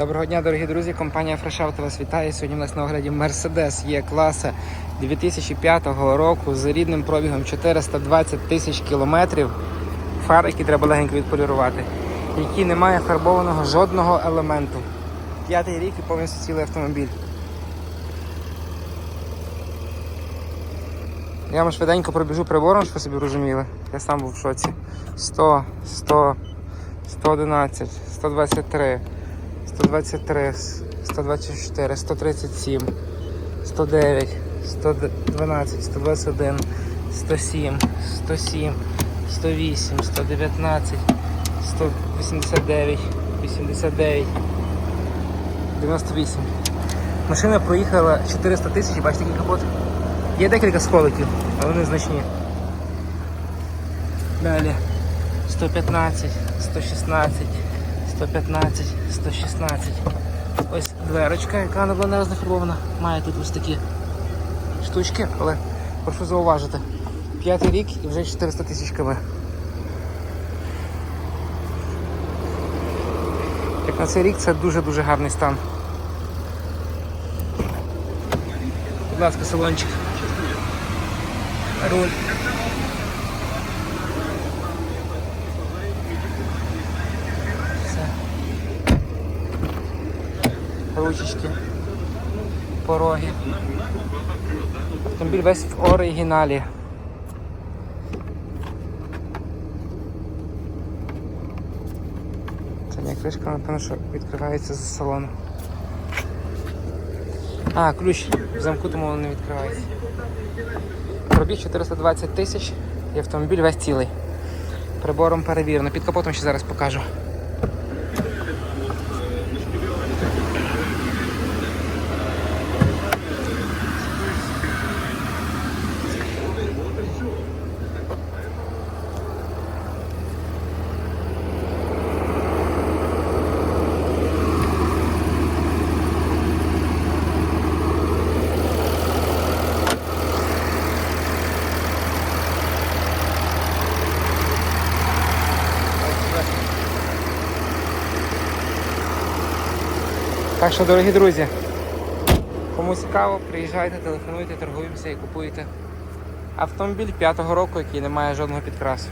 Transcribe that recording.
Доброго дня, дорогі друзі. Компанія Auto вас вітає. Сьогодні у нас на огляді Mercedes є класа 2005 року з рідним пробігом 420 тисяч кілометрів. Фар, які треба легенько відполірувати, який не має фарбованого жодного елементу. П'ятий рік і повністю цілий автомобіль. Я вам швиденько пробіжу прибором, ви собі розуміли. Я сам був в шоці. 100, 100, 111, 123, 123, 124, 137, 109, 112, 121, 107, 107, 108, 119, 189, 89, 98. Машина проїхала 400 тисяч, бачите, який капот. Є декілька сколиків, але вони значні. Далі 115, 116, 115, 116. Ось дверочка, яка не була не розфарбована. Має тут ось такі штучки, але прошу зауважити. П'ятий рік і вже 400 тисяч км. Як на цей рік це дуже-дуже гарний стан. Будь ласка, салончик. Руль. Ручечки. Пороги. Автомобіль весь в оригіналі. Це кришка, напевно, що відкривається з салону. А, ключ в замку, тому воно не відкривається. Пробіг 420 тисяч і автомобіль весь цілий. Прибором перевірено. Під капотом ще зараз покажу. Так що, дорогі друзі, кому цікаво, приїжджайте, телефонуйте, торгуємося і купуйте автомобіль п'ятого року, який не має жодного підкрасу.